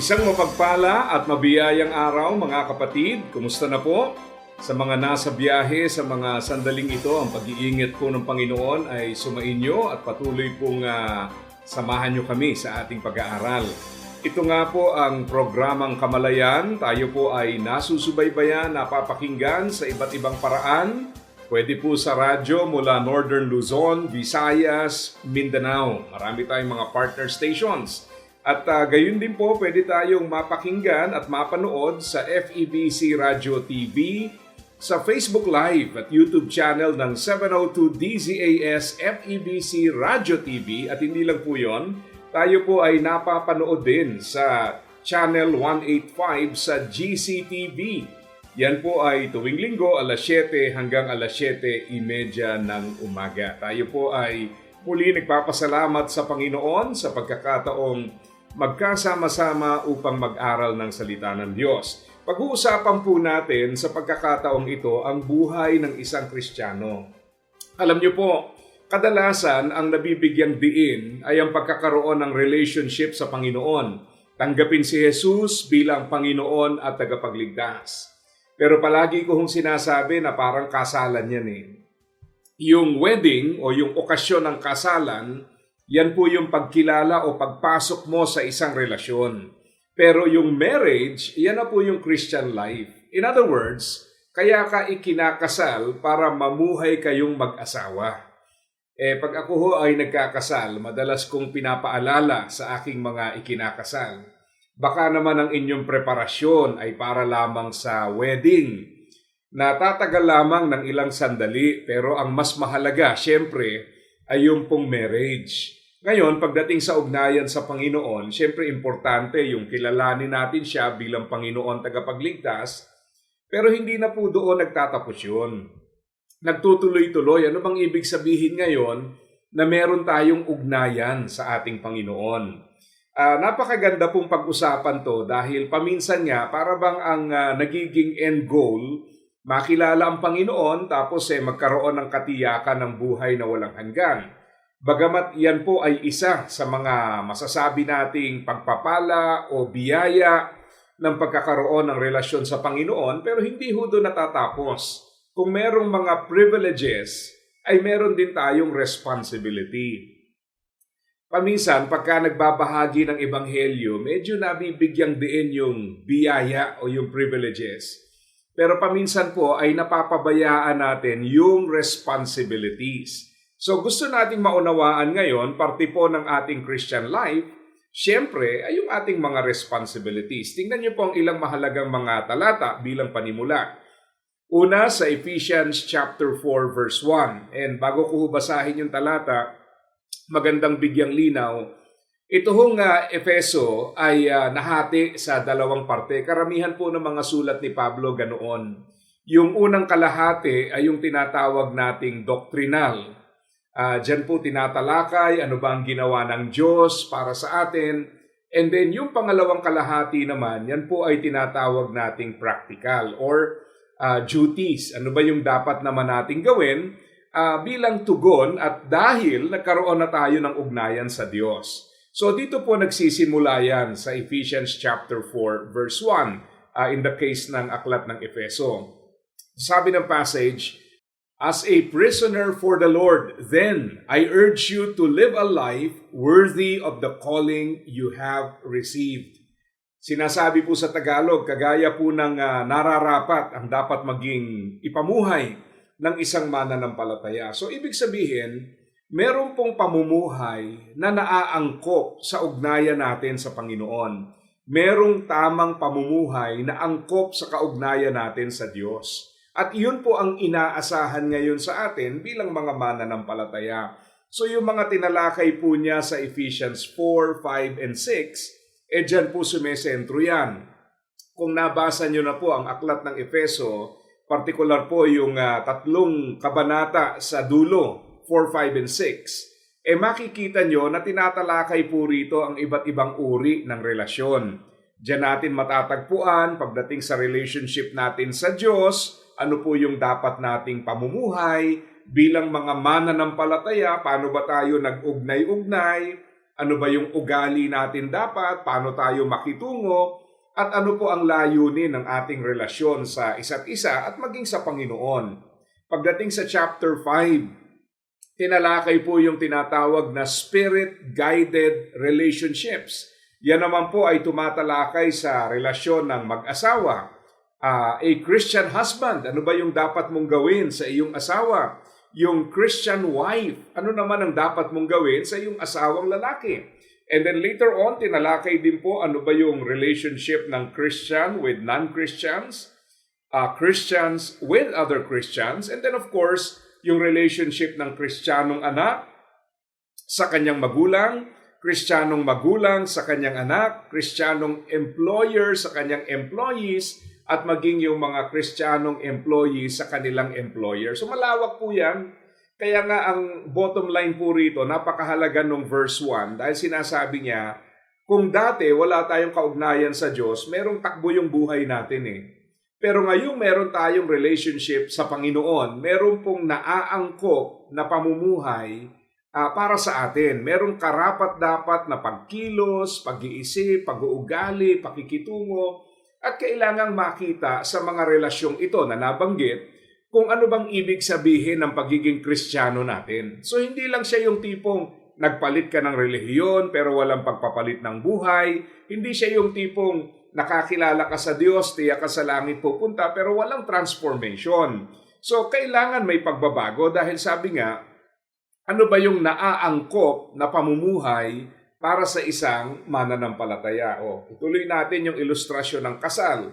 Isang mapagpala at mabiyayang araw mga kapatid. Kumusta na po? Sa mga nasa biyahe, sa mga sandaling ito, ang pag-iingat po ng Panginoon ay sumainyo at patuloy pong ah, samahan nyo kami sa ating pag-aaral. Ito nga po ang programang Kamalayan. Tayo po ay nasusubaybayan, napapakinggan sa iba't ibang paraan. Pwede po sa radyo mula Northern Luzon, Visayas, Mindanao. Marami tayong mga partner stations. At uh, gayon din po, pwede tayong mapakinggan at mapanood sa FEBC Radio TV, sa Facebook Live at YouTube channel ng 702 DZAS FEBC Radio TV at hindi lang po yon, tayo po ay napapanood din sa channel 185 sa GCTV. Yan po ay tuwing linggo alas 7 hanggang alas 7.30 ng umaga. Tayo po ay muli nagpapasalamat sa Panginoon sa pagkakataong magkasama-sama upang mag-aral ng salita ng Diyos. Pag-uusapan po natin sa pagkakataong ito ang buhay ng isang Kristiyano. Alam niyo po, kadalasan ang nabibigyang diin ay ang pagkakaroon ng relationship sa Panginoon. Tanggapin si Jesus bilang Panginoon at tagapagligtas. Pero palagi ko hong sinasabi na parang kasalan yan eh. Yung wedding o yung okasyon ng kasalan, yan po yung pagkilala o pagpasok mo sa isang relasyon. Pero yung marriage, yan na po yung Christian life. In other words, kaya ka ikinakasal para mamuhay kayong mag-asawa. Eh, pag ako ho ay nagkakasal, madalas kong pinapaalala sa aking mga ikinakasal. Baka naman ang inyong preparasyon ay para lamang sa wedding. Natatagal lamang ng ilang sandali, pero ang mas mahalaga, syempre, ay yung pong marriage. Ngayon, pagdating sa ugnayan sa Panginoon, syempre importante yung kilalanin natin siya bilang Panginoon tagapagligtas, pero hindi na po doon nagtatapos yun. Nagtutuloy-tuloy. Ano bang ibig sabihin ngayon na meron tayong ugnayan sa ating Panginoon? Uh, napakaganda pong pag-usapan to dahil paminsan nga para bang ang uh, nagiging end goal, makilala ang Panginoon tapos eh magkaroon ng katiyakan ng buhay na walang hanggan. Bagamat yan po ay isa sa mga masasabi nating pagpapala o biyaya ng pagkakaroon ng relasyon sa Panginoon, pero hindi ho doon natatapos. Kung merong mga privileges, ay meron din tayong responsibility. Paminsan, pagka nagbabahagi ng ebanghelyo, medyo nabibigyang diin yung biyaya o yung privileges. Pero paminsan po ay napapabayaan natin yung responsibilities. So gusto nating maunawaan ngayon, parte po ng ating Christian life, syempre ay yung ating mga responsibilities. Tingnan niyo po ang ilang mahalagang mga talata bilang panimula. Una sa Ephesians chapter 4 verse 1. And bago ko basahin yung talata, magandang bigyang linaw. Ito hong uh, Efeso ay uh, nahati sa dalawang parte. Karamihan po ng mga sulat ni Pablo ganoon. Yung unang kalahati ay yung tinatawag nating doktrinal. Uh, Diyan po tinatalakay ano ba ang ginawa ng Diyos para sa atin. And then yung pangalawang kalahati naman, yan po ay tinatawag nating practical or uh, duties. Ano ba yung dapat naman nating gawin uh, bilang tugon at dahil nagkaroon na tayo ng ugnayan sa Diyos. So dito po nagsisimula yan sa Ephesians chapter 4 verse 1 uh, in the case ng aklat ng Efeso. Sabi ng passage, As a prisoner for the Lord, then I urge you to live a life worthy of the calling you have received. Sinasabi po sa Tagalog, kagaya po ng uh, nararapat ang dapat maging ipamuhay ng isang mananampalataya. So ibig sabihin, meron pong pamumuhay na naaangkop sa ugnayan natin sa Panginoon. Merong tamang pamumuhay na angkop sa kaugnayan natin sa Diyos. At iyon po ang inaasahan ngayon sa atin bilang mga mananampalataya. So yung mga tinalakay po niya sa Ephesians 4, 5, and 6, eh dyan po sumesentro yan. Kung nabasa nyo na po ang aklat ng Efeso, partikular po yung ah, tatlong kabanata sa dulo, 4, 5, and 6, eh makikita nyo na tinatalakay po rito ang iba't ibang uri ng relasyon. Diyan natin matatagpuan pagdating sa relationship natin sa Diyos, ano po yung dapat nating pamumuhay, bilang mga mananampalataya, paano ba tayo nag-ugnay-ugnay, ano ba yung ugali natin dapat, paano tayo makitungo, at ano po ang layunin ng ating relasyon sa isa't isa at maging sa Panginoon. Pagdating sa chapter 5, tinalakay po yung tinatawag na spirit-guided relationships. Yan naman po ay tumatalakay sa relasyon ng mag-asawa. Ah, a Christian husband, ano ba yung dapat mong gawin sa iyong asawa? Yung Christian wife, ano naman ang dapat mong gawin sa iyong asawang lalaki? And then later on, tinalakay din po ano ba yung relationship ng Christian with non-Christians, uh, Christians with other Christians, and then of course, yung relationship ng Kristiyanong anak sa kanyang magulang, Kristiyanong magulang sa kanyang anak, Kristiyanong employer sa kanyang employees, at maging yung mga Kristiyanong employees sa kanilang employer. So malawak po yan. Kaya nga ang bottom line po rito, napakahalaga nung verse 1 dahil sinasabi niya, kung dati wala tayong kaugnayan sa Diyos, merong takbo yung buhay natin eh. Pero ngayong meron tayong relationship sa Panginoon, meron pong naaangkop na pamumuhay ah, para sa atin. Merong karapat-dapat na pagkilos, pag-iisip, pag-uugali, pakikitungo, at kailangang makita sa mga relasyong ito na nabanggit kung ano bang ibig sabihin ng pagiging kristyano natin. So hindi lang siya yung tipong nagpalit ka ng relihiyon pero walang pagpapalit ng buhay. Hindi siya yung tipong nakakilala ka sa Diyos, tiya ka sa langit pupunta pero walang transformation. So kailangan may pagbabago dahil sabi nga, ano ba yung naaangkop na pamumuhay para sa isang mananampalataya? O, ituloy natin yung ilustrasyon ng kasal.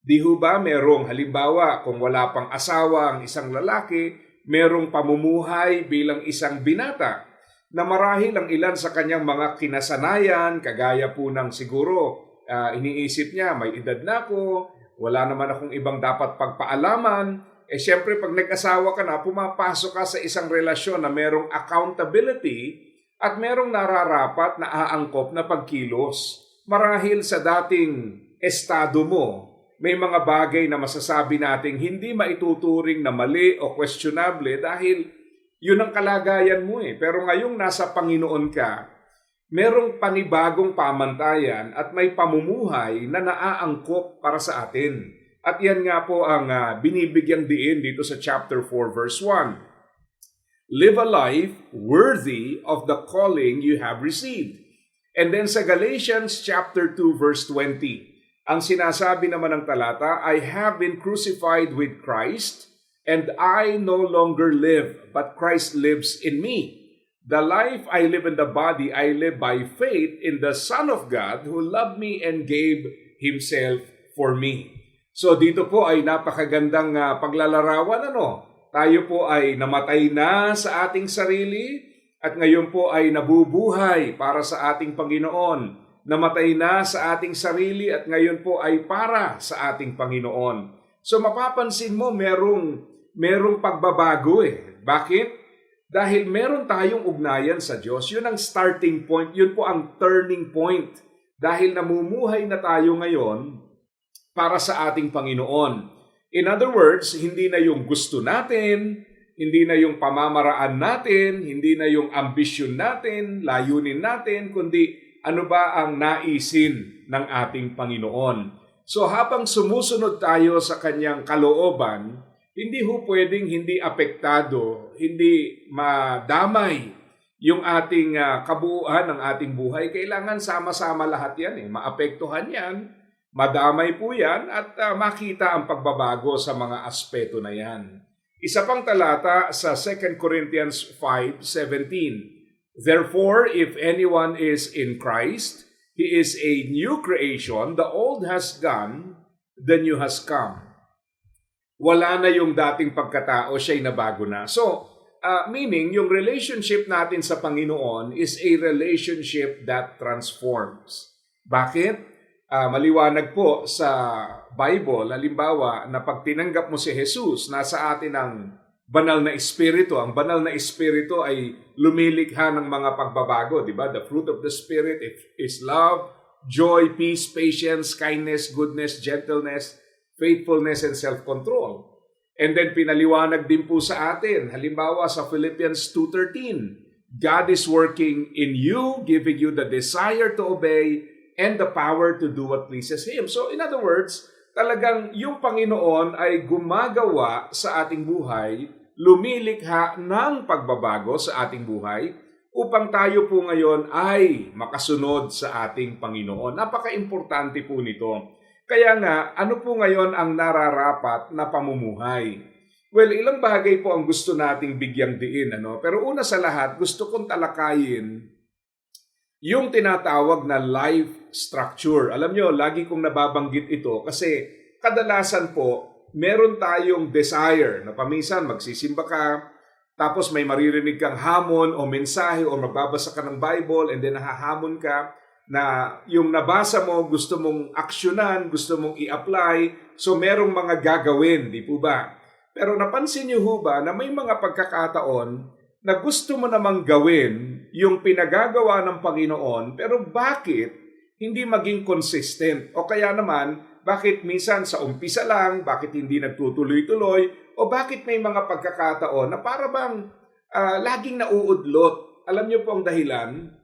Di ho ba merong halimbawa kung wala pang asawa ang isang lalaki, merong pamumuhay bilang isang binata na marahil ang ilan sa kanyang mga kinasanayan, kagaya po ng siguro ah, iniisip niya, may edad na ako, wala naman akong ibang dapat pagpaalaman, eh syempre pag nag-asawa ka na, pumapasok ka sa isang relasyon na merong accountability at merong nararapat na aangkop na pagkilos. Marahil sa dating estado mo, may mga bagay na masasabi nating hindi maituturing na mali o questionable dahil yun ang kalagayan mo eh. Pero ngayong nasa Panginoon ka, merong panibagong pamantayan at may pamumuhay na naaangkop para sa atin. At yan nga po ang ah, binibigyang diin dito sa chapter 4 verse 1. Live a life worthy of the calling you have received. And then sa Galatians chapter 2 verse 20, ang sinasabi naman ng talata, I have been crucified with Christ, and I no longer live, but Christ lives in me. The life I live in the body, I live by faith in the Son of God who loved me and gave Himself for me. So dito po ay napakagandang ah, paglalarawan ano. Tayo po ay namatay na sa ating sarili at ngayon po ay nabubuhay para sa ating Panginoon. Namatay na sa ating sarili at ngayon po ay para sa ating Panginoon. So mapapansin mo merong merong pagbabago eh. Bakit? Dahil meron tayong ugnayan sa Diyos. Yun ang starting point. Yun po ang turning point. Dahil namumuhay na tayo ngayon para sa ating Panginoon. In other words, hindi na yung gusto natin, hindi na yung pamamaraan natin, hindi na yung ambisyon natin, layunin natin, kundi ano ba ang naisin ng ating Panginoon. So habang sumusunod tayo sa kanyang kalooban, hindi ho pwedeng hindi apektado, hindi madamay yung ating ah, kabuuan ng ating buhay. Kailangan sama-sama lahat yan eh. Maapektuhan yan, madamay po yan at ah, makita ang pagbabago sa mga aspeto na yan. Isa pang talata sa 2 Corinthians 5:17. Therefore, if anyone is in Christ, he is a new creation. The old has gone, the new has come. Wala na yung dating pagkatao, siya'y nabago na. So, ah, meaning, yung relationship natin sa Panginoon is a relationship that transforms. Bakit? Ah, maliwanag po sa Bible, halimbawa, na pag tinanggap mo si Jesus, nasa atin ang banal na espiritu. Ang banal na espiritu ay lumilikha ng mga pagbabago, di ba? The fruit of the Spirit is love, joy, peace, patience, kindness, goodness, gentleness, faithfulness, and self-control. And then pinaliwanag din po sa atin, halimbawa sa Philippians 2.13, God is working in you, giving you the desire to obey and the power to do what pleases Him. So in other words, talagang yung Panginoon ay gumagawa sa ating buhay, lumilikha ng pagbabago sa ating buhay upang tayo po ngayon ay makasunod sa ating Panginoon. Napaka-importante po nito. Kaya nga, ano po ngayon ang nararapat na pamumuhay? Well, ilang bagay po ang gusto nating bigyang diin. Ano? Pero una sa lahat, gusto kong talakayin yung tinatawag na life structure. Alam nyo, lagi kong nababanggit ito kasi kadalasan po, meron tayong desire na paminsan magsisimba ka, tapos may maririnig kang hamon o mensahe o magbabasa ka ng Bible and then nahahamon ka na yung nabasa mo gusto mong aksyonan, gusto mong i-apply, so merong mga gagawin, di po ba? Pero napansin niyo ho ba na may mga pagkakataon na gusto mo namang gawin yung pinagagawa ng Panginoon, pero bakit hindi maging consistent? O kaya naman, bakit minsan sa umpisa lang, bakit hindi nagtutuloy-tuloy, o bakit may mga pagkakataon na para bang ah, laging nauudlot? Alam niyo po ang dahilan?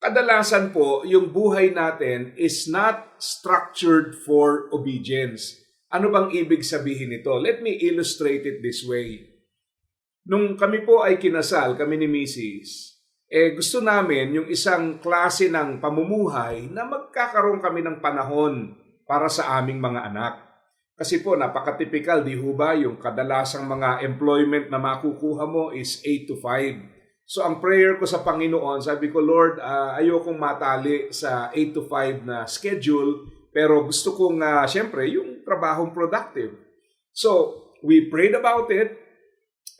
Kadalasan po, yung buhay natin is not structured for obedience. Ano bang ibig sabihin nito? Let me illustrate it this way. Nung kami po ay kinasal, kami ni Mrs., eh gusto namin yung isang klase ng pamumuhay na magkakaroon kami ng panahon para sa aming mga anak. Kasi po, napaka-typical, di ho ba, yung kadalasang mga employment na makukuha mo is 8 to 5. So ang prayer ko sa Panginoon, sabi ko, Lord, uh, ayokong matali sa 8 to 5 na schedule, pero gusto kong, uh, syempre, yung trabahong productive. So, we prayed about it,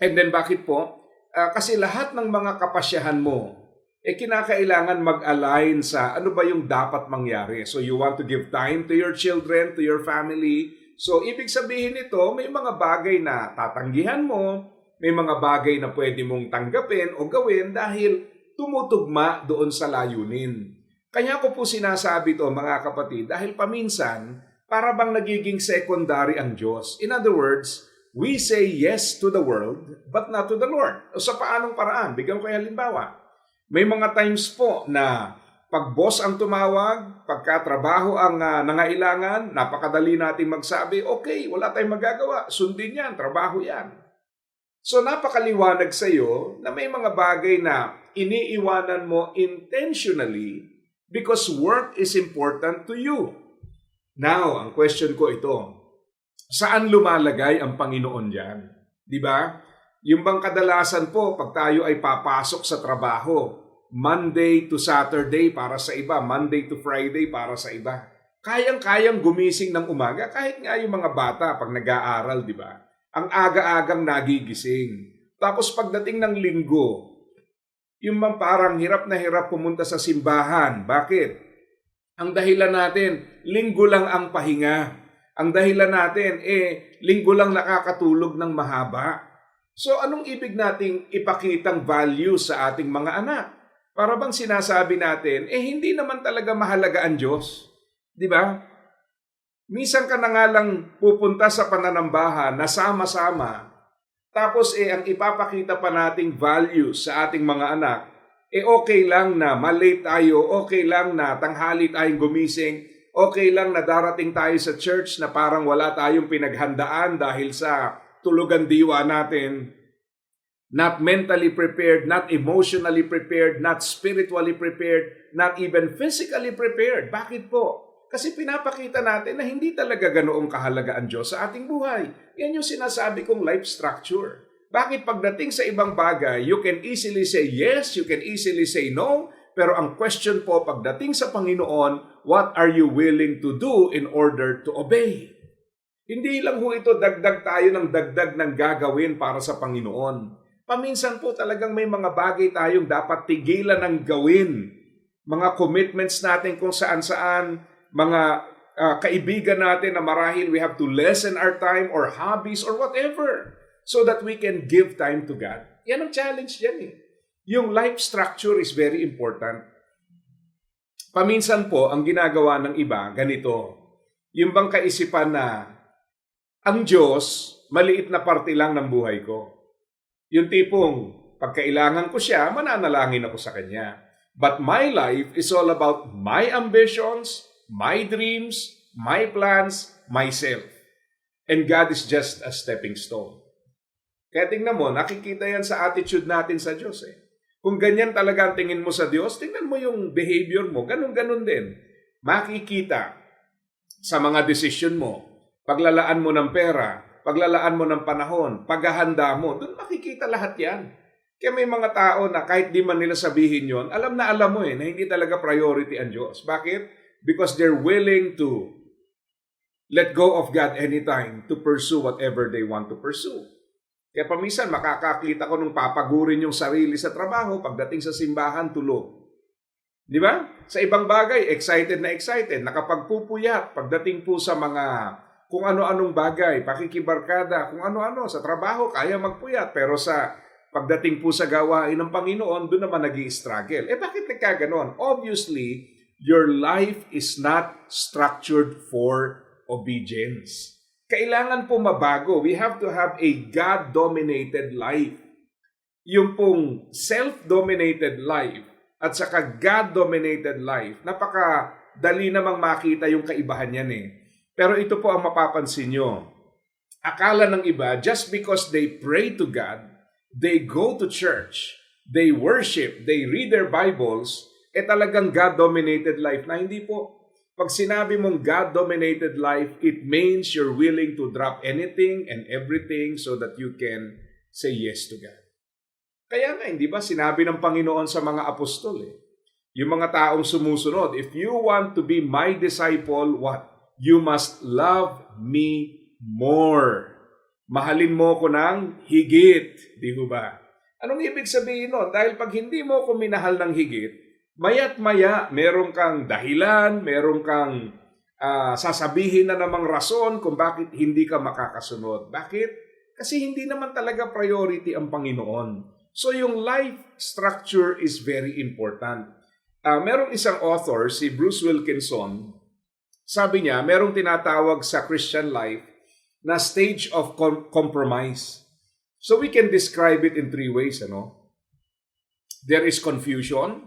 and then bakit po? Uh, kasi lahat ng mga kapasyahan mo, eh kinakailangan mag-align sa ano ba yung dapat mangyari. So you want to give time to your children, to your family. So ibig sabihin nito, may mga bagay na tatanggihan mo, may mga bagay na pwede mong tanggapin o gawin dahil tumutugma doon sa layunin. Kaya ko po sinasabi to mga kapatid dahil paminsan para bang nagiging secondary ang Diyos. In other words, we say yes to the world but not to the Lord. O sa paanong paraan? Bigyan ko kayo halimbawa. May mga times po na pag boss ang tumawag, pagkatrabaho ang uh, nangailangan, napakadali nating magsabi, okay, wala tayong magagawa, sundin yan, trabaho yan. So napakaliwanag sa iyo na may mga bagay na iniiwanan mo intentionally because work is important to you. Now, ang question ko ito, saan lumalagay ang Panginoon diyan? Di ba? Yung bang kadalasan po pag tayo ay papasok sa trabaho, Monday to Saturday para sa iba, Monday to Friday para sa iba. Kayang-kayang gumising ng umaga kahit nga yung mga bata pag nag-aaral, di ba? Ang aga-agang nagigising. Tapos pagdating ng linggo, yung man parang hirap na hirap pumunta sa simbahan. Bakit? Ang dahilan natin, linggo lang ang pahinga. Ang dahilan natin, eh, linggo lang nakakatulog ng mahaba. So anong ibig nating ipakitang value sa ating mga anak? Para bang sinasabi natin, eh hindi naman talaga mahalaga ang Diyos. Di ba? Minsan ka na nga lang pupunta sa pananambahan na sama-sama, tapos eh ang ipapakita pa nating value sa ating mga anak, eh okay lang na malate tayo, okay lang na tanghali tayong gumising, okay lang na darating tayo sa church na parang wala tayong pinaghandaan dahil sa tulugan diwa natin, not mentally prepared, not emotionally prepared, not spiritually prepared, not even physically prepared. Bakit po? Kasi pinapakita natin na hindi talaga ganoong kahalaga ang Diyos sa ating buhay. Yan yung sinasabi kong life structure. Bakit pagdating sa ibang bagay, you can easily say yes, you can easily say no, pero ang question po pagdating sa Panginoon, what are you willing to do in order to obey? Hindi lang ho ito dagdag tayo ng dagdag ng gagawin para sa Panginoon. Paminsan po talagang may mga bagay tayong dapat tigilan ng gawin. mga commitments natin kung saan-saan, mga ah, kaibigan natin na marahil we have to lessen our time or hobbies or whatever so that we can give time to God. Yan ang challenge yan eh. Yung life structure is very important. Paminsan po, ang ginagawa ng iba, ganito. Yung bang kaisipan na ang Diyos, maliit na parte lang ng buhay ko. Yung tipong, pagkailangan ko siya, mananalangin ako sa Kanya. But my life is all about my ambitions, my dreams, my plans, myself. And God is just a stepping stone. Kaya tingnan mo, nakikita yan sa attitude natin sa Diyos eh. Kung ganyan talaga ang tingin mo sa Diyos, tingnan mo yung behavior mo, ganun-ganun din. Makikita sa mga desisyon mo, paglalaan mo ng pera, paglalaan mo ng panahon, paghahanda mo, doon makikita lahat yan. Kaya may mga tao na kahit di man nila sabihin yon, alam na alam mo eh, na hindi talaga priority ang Diyos. Bakit? Because they're willing to let go of God anytime to pursue whatever they want to pursue. Kaya paminsan makakakita ko nung papagurin yung sarili sa trabaho, pagdating sa simbahan, tulog. Di ba? Sa ibang bagay, excited na excited, nakapagpupuyat, pagdating po sa mga kung ano-anong bagay, pakikibarkada, kung ano-ano, sa trabaho, kaya magpuyat, pero sa pagdating po sa gawain ng Panginoon, doon naman nag struggle Eh bakit nagkaganon? Obviously, your life is not structured for obedience. Kailangan po mabago. We have to have a God-dominated life. Yung pong self-dominated life at saka God-dominated life, napaka dali namang makita yung kaibahan yan eh. Pero ito po ang mapapansin nyo. Akala ng iba, just because they pray to God, they go to church, they worship, they read their Bibles, eh talagang God-dominated life na hindi po. Pag sinabi mong God-dominated life, it means you're willing to drop anything and everything so that you can say yes to God. Kaya nga, hindi ba sinabi ng Panginoon sa mga apostol eh, yung mga taong sumusunod, if you want to be my disciple, what? You must love me more. Mahalin mo ko ng higit, di ba? Anong ibig sabihin nun? Dahil pag hindi mo ko minahal ng higit, maya't maya, meron kang dahilan, meron kang ah, sasabihin na namang rason kung bakit hindi ka makakasunod. Bakit? Kasi hindi naman talaga priority ang Panginoon. So yung life structure is very important. Ah, merong isang author, si Bruce Wilkinson, sabi niya, merong tinatawag sa Christian life na stage of com- compromise. So we can describe it in three ways, ano? There is confusion,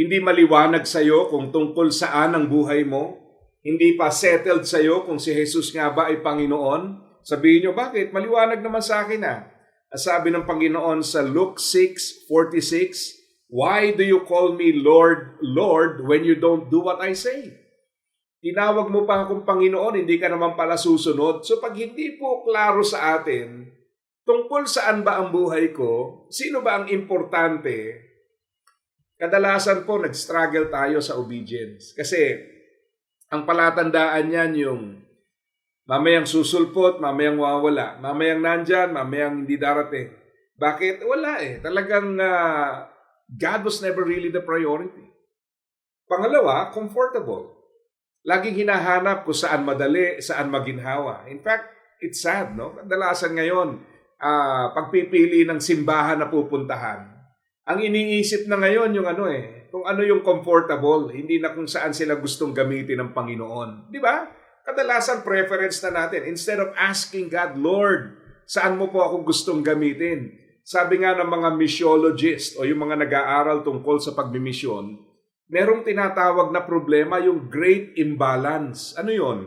hindi maliwanag sa iyo kung tungkol saan ang buhay mo, hindi pa settled sa iyo kung si Jesus nga ba ay Panginoon. Sabihin niyo, bakit? Maliwanag naman sa akin ah. Sabi ng Panginoon sa Luke 6:46, Why do you call me Lord, Lord, when you don't do what I say? Tinawag mo pa akong Panginoon, hindi ka naman pala susunod. So pag hindi po klaro sa atin, tungkol saan ba ang buhay ko, sino ba ang importante, kadalasan po nag-struggle tayo sa obedience. Kasi ang palatandaan niyan yung mamayang susulpot, mamayang wawala, mamayang nandyan, mamayang hindi darating. Bakit? Wala eh. Talagang ah, God was never really the priority. Pangalawa, comfortable. Laging hinahanap kung saan madali, saan maginhawa. In fact, it's sad, no? Kadalasan ngayon, ah, pagpipili ng simbahan na pupuntahan, ang iniisip na ngayon yung ano eh, kung ano yung comfortable, hindi na kung saan sila gustong gamitin ng Panginoon. Di ba? Kadalasan preference na natin. Instead of asking God, Lord, saan mo po ako gustong gamitin? Sabi nga ng mga missiologist o yung mga nag-aaral tungkol sa pagmimisyon, merong tinatawag na problema yung great imbalance. Ano yon?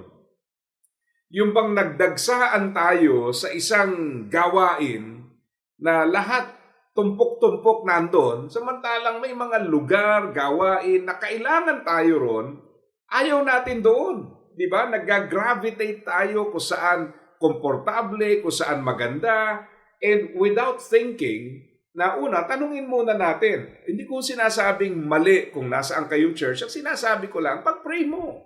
Yung bang nagdagsaan tayo sa isang gawain na lahat tumpok-tumpok nandun, samantalang may mga lugar, gawain na kailangan tayo ron, ayaw natin doon. Di ba? Nag-gravitate tayo kung saan komportable, kung saan maganda, and without thinking, na una, tanungin muna natin. Hindi ko sinasabing mali kung nasaan kayong church. Ang sinasabi ko lang, pag-pray mo.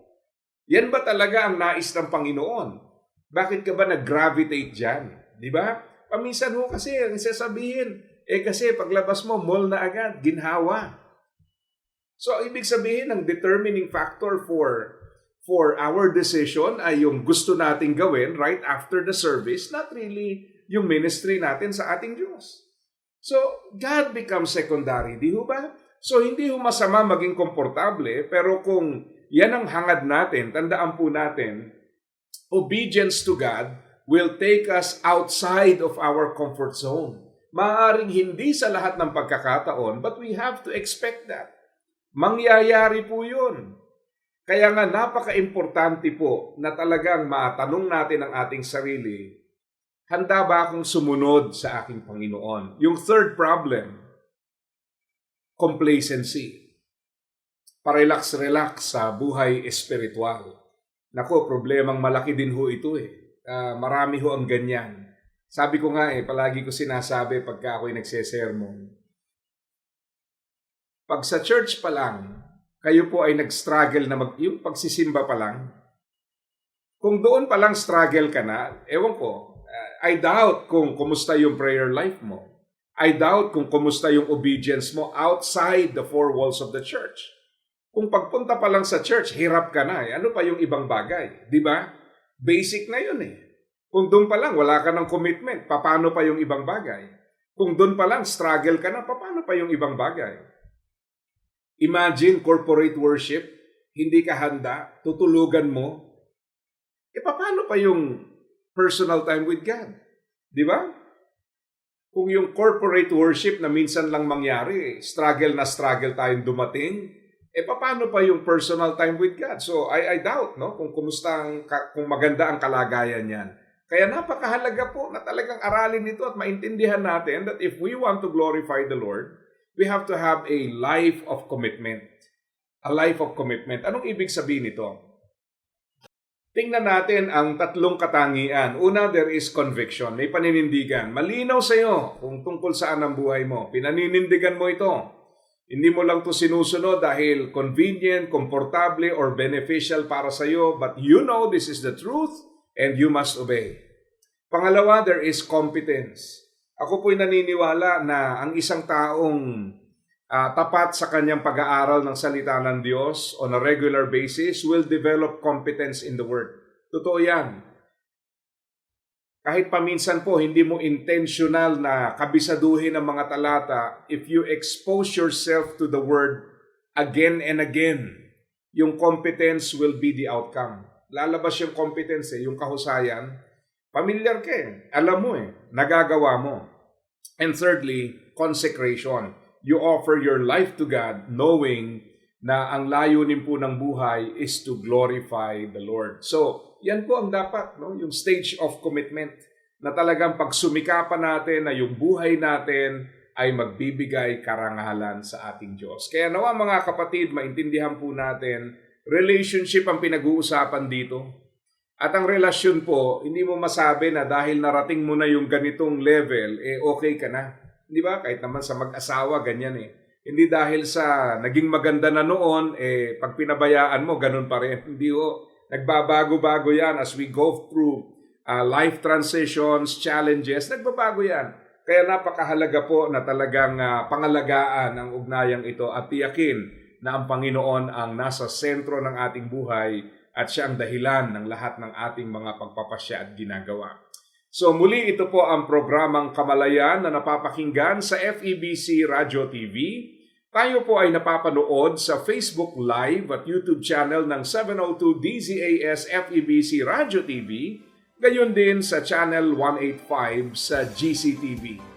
Yan ba talaga ang nais ng Panginoon? Bakit ka ba nag-gravitate dyan? Di ba? Paminsan mo kasi, ang sasabihin, eh kasi paglabas mo, mall na agad, ginhawa. So, ibig sabihin, ang determining factor for for our decision ay yung gusto nating gawin right after the service, not really yung ministry natin sa ating Diyos. So, God becomes secondary, di ho ba? So, hindi ho masama maging komportable, pero kung yan ang hangad natin, tandaan po natin, obedience to God will take us outside of our comfort zone. Maaring hindi sa lahat ng pagkakataon, but we have to expect that. Mangyayari po yun. Kaya nga napaka-importante po na talagang matanong natin ang ating sarili, handa ba akong sumunod sa aking Panginoon? Yung third problem, complacency. Parelax-relax sa buhay espiritual. Nako, problemang malaki din ho ito eh. Ah, marami ho ang ganyan. Sabi ko nga eh, palagi ko sinasabi pagka ako'y nagsesermon. Pag sa church pa lang, kayo po ay nag-struggle na mag, yung pagsisimba pa lang, kung doon pa lang struggle ka na, ewan ko, uh, I doubt kung kumusta yung prayer life mo. I doubt kung kumusta yung obedience mo outside the four walls of the church. Kung pagpunta pa lang sa church, hirap ka na. Eh. Ano pa yung ibang bagay? Di ba? Basic na yun eh. Kung doon pa lang, wala ka ng commitment, paano pa yung ibang bagay? Kung doon pa lang, struggle ka na, paano pa yung ibang bagay? Imagine corporate worship, hindi ka handa, tutulugan mo. E paano pa yung personal time with God? Di ba? Kung yung corporate worship na minsan lang mangyari, struggle na struggle tayong dumating, eh paano pa yung personal time with God? So I, I doubt no kung kumusta ang, kung maganda ang kalagayan niyan. Kaya napakahalaga po na talagang aralin ito at maintindihan natin that if we want to glorify the Lord, we have to have a life of commitment. A life of commitment. Anong ibig sabihin nito? Tingnan natin ang tatlong katangian. Una, there is conviction. May paninindigan. Malinaw sa iyo kung tungkol saan ang buhay mo. Pinaninindigan mo ito. Hindi mo lang to sinusunod dahil convenient, komportable, or beneficial para sa iyo, but you know this is the truth and you must obey. Pangalawa, there is competence. Ako po'y naniniwala na ang isang taong uh, tapat sa kanyang pag-aaral ng salita ng Diyos on a regular basis will develop competence in the Word. Totoo yan. Kahit paminsan po, hindi mo intentional na kabisaduhin ang mga talata, if you expose yourself to the Word again and again, yung competence will be the outcome. Lalabas yung competence eh, yung kahusayan. Familiar ka eh. Alam mo eh. Nagagawa mo. And thirdly, consecration you offer your life to God knowing na ang layunin po ng buhay is to glorify the Lord. So, yan po ang dapat, no? yung stage of commitment na talagang pagsumikapan natin na yung buhay natin ay magbibigay karangalan sa ating Diyos. Kaya nawa mga kapatid, maintindihan po natin, relationship ang pinag-uusapan dito. At ang relasyon po, hindi mo masabi na dahil narating mo na yung ganitong level, eh okay ka na. Di ba? Kahit naman sa mag-asawa, ganyan eh. Hindi dahil sa naging maganda na noon, eh, pag pinabayaan mo, ganun pa rin. Hindi ho. Nagbabago-bago yan as we go through uh, life transitions, challenges. Nagbabago yan. Kaya napakahalaga po na talagang uh, pangalagaan ang ugnayang ito at tiyakin na ang Panginoon ang nasa sentro ng ating buhay at siya ang dahilan ng lahat ng ating mga pagpapasya at ginagawa. So muli ito po ang programang Kamalayan na napapakinggan sa FEBC Radio TV. Tayo po ay napapanood sa Facebook Live at YouTube channel ng 702 DZAS FEBC Radio TV, gayon din sa channel 185 sa GCTV.